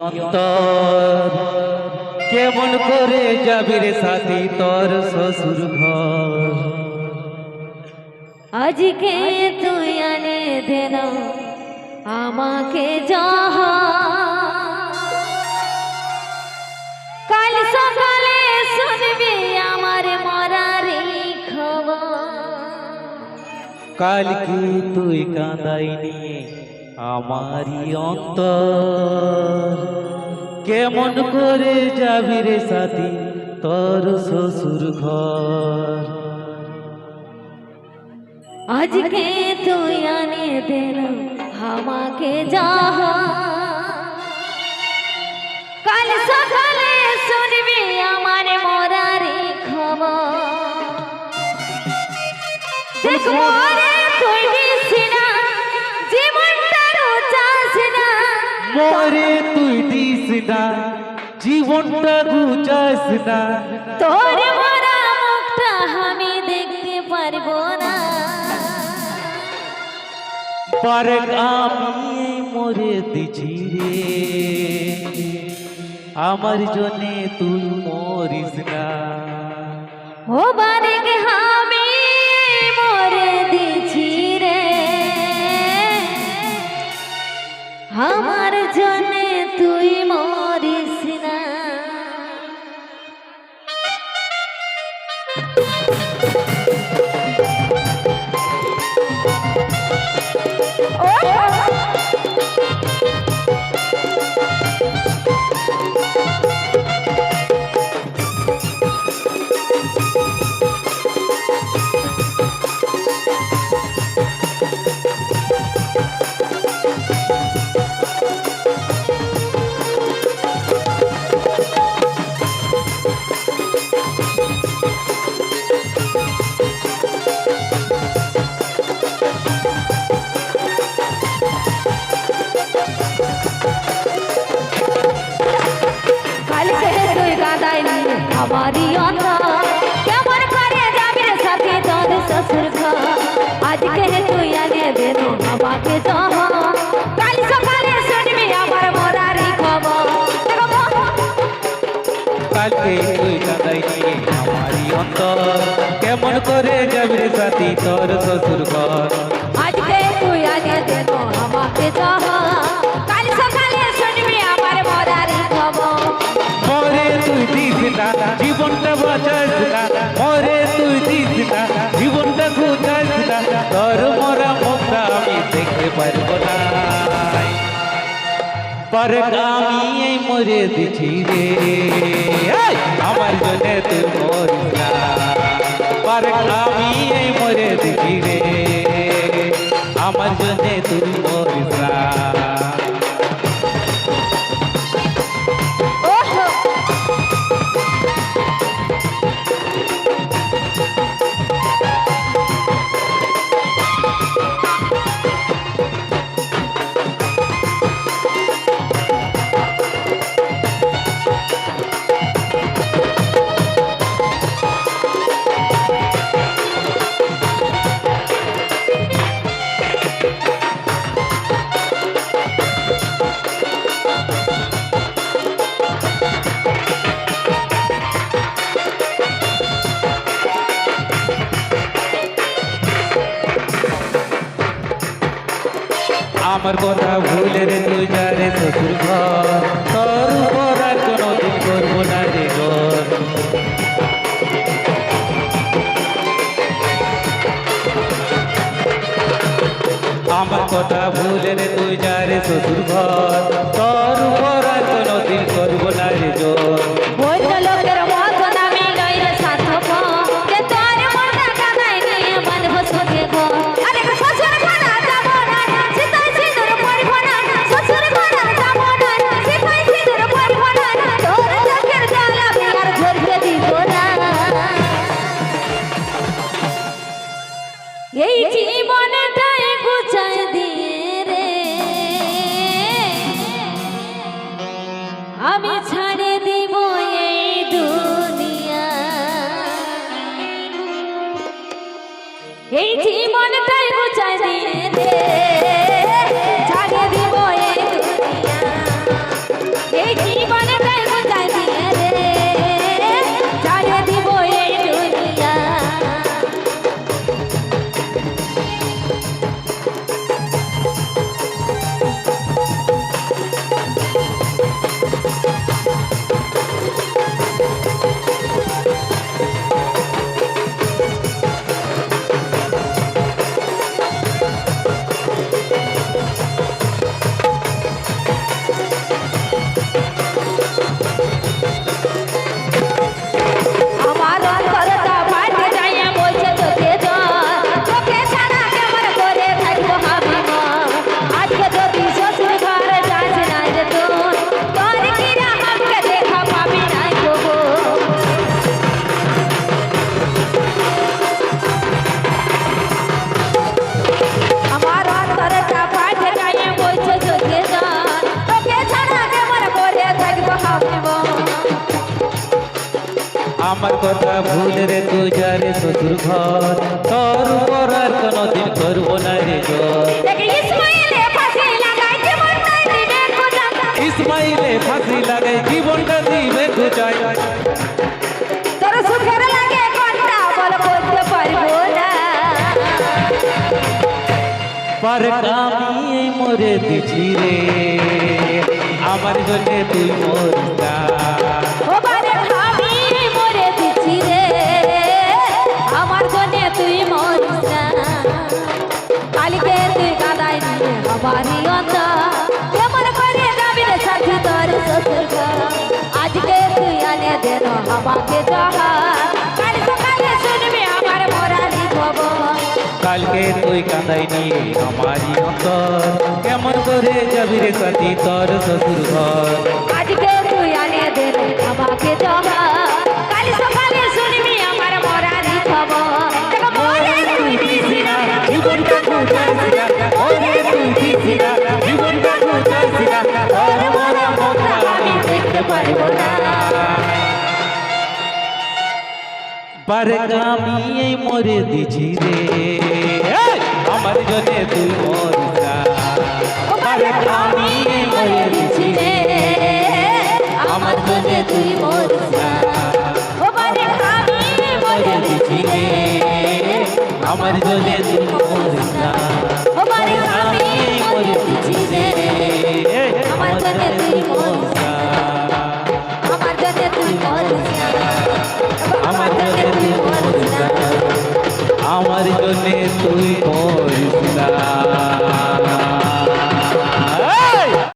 অন্তর। কেমন করে যাবি রে সাথী তোর শ্বশুর ঘর? আজকে তুই আনে দেন আমাকে যাহা। কাল সকালে শুনবি আমার মরারি কাল কি তুই কাঁদাই নিয়ে আমারই অন্তর? কেমন করে যাবি রে সাথী? তোর শ্বশুর ঘর। আজকে তুই আনে দেন আমাকে যাহা কাল সকালে শুনবি আমার মরারি খবর। দেখব মরে তুই দিস না জীবনটা গুচাস না তোর মরা মুখটা আমি দেখতে পারব না। পারে আমি মরে দিছি রে। আমার জন্যে তুই মরিস না। ও বারেকে আমি মরে দিছি রে। আমার নিয়ে আমারই অন্তর কেমন করে যাবি রে সাথে তোর শ্বশুর ঘর আজকে তুই আনে দেন আমাকে জহ কাল সকালে শুনবি আমার মরারি খবর কালকে তুই কাদাই নিয়ে আমারই অন্তর কেমন করে যাবি রে সাথী তোর শ্বশুর ঘর আজকে তুই আনে দেন আমাকে জহ কাল সকালে আমি এই মরে দিছি রে। আমার জন্য তুই মরিস না। পর আমি মরে দিছি রে। আমার জন্য তুই আমার কথা ভুলে রে তুই যা রে শ্বশুর ঘর। তোর উপর আর কোনো দিন করব না রে ঘর। আমার কথা ভুলে রে তুই যা রে শ্বশুর ঘর। তোর আমার কথা ভুল রে তুই যারে শ্বশুর ঘর। তোর উপর আর কোনোদিন করব না রে ইসমাইলে ফাঁসি লাগাই জীবনটা দিবে খুঁজাই তোর সুখের লাগে কোনটা বল বলতে পারব না। পার এই মরে দিছি রে। আমার জন্য তুই মরতা আমাকে যাহা কাল সকালে শুনবি আমার মরারি খবর। কালকে তুই কাঁদাই নিয়ে আমারই অন্তর কেমন করে যাবি রে সাথী তোর শ্বশুর ঘর। আজকে তুই আনে দে আমাকে কাল সকালে শুনবি আমার মরারি খবর। তুই জীবনটা ওরে তুই জীবনটা খুঁজাইছি না, তোর মরা আমি দেখতে পারব না। বারগামি এই মরে দিছি রে। আমার জন্য তুই মরিসা বারগামি এই মরে দিছি রে। আমার জন্য তুই মরিস না ও বারে আমি মরে দিছি রে। আমার জন্য তুই মরিসা ও বারে আমি মরে দিছি রে। আমার জন্য তুই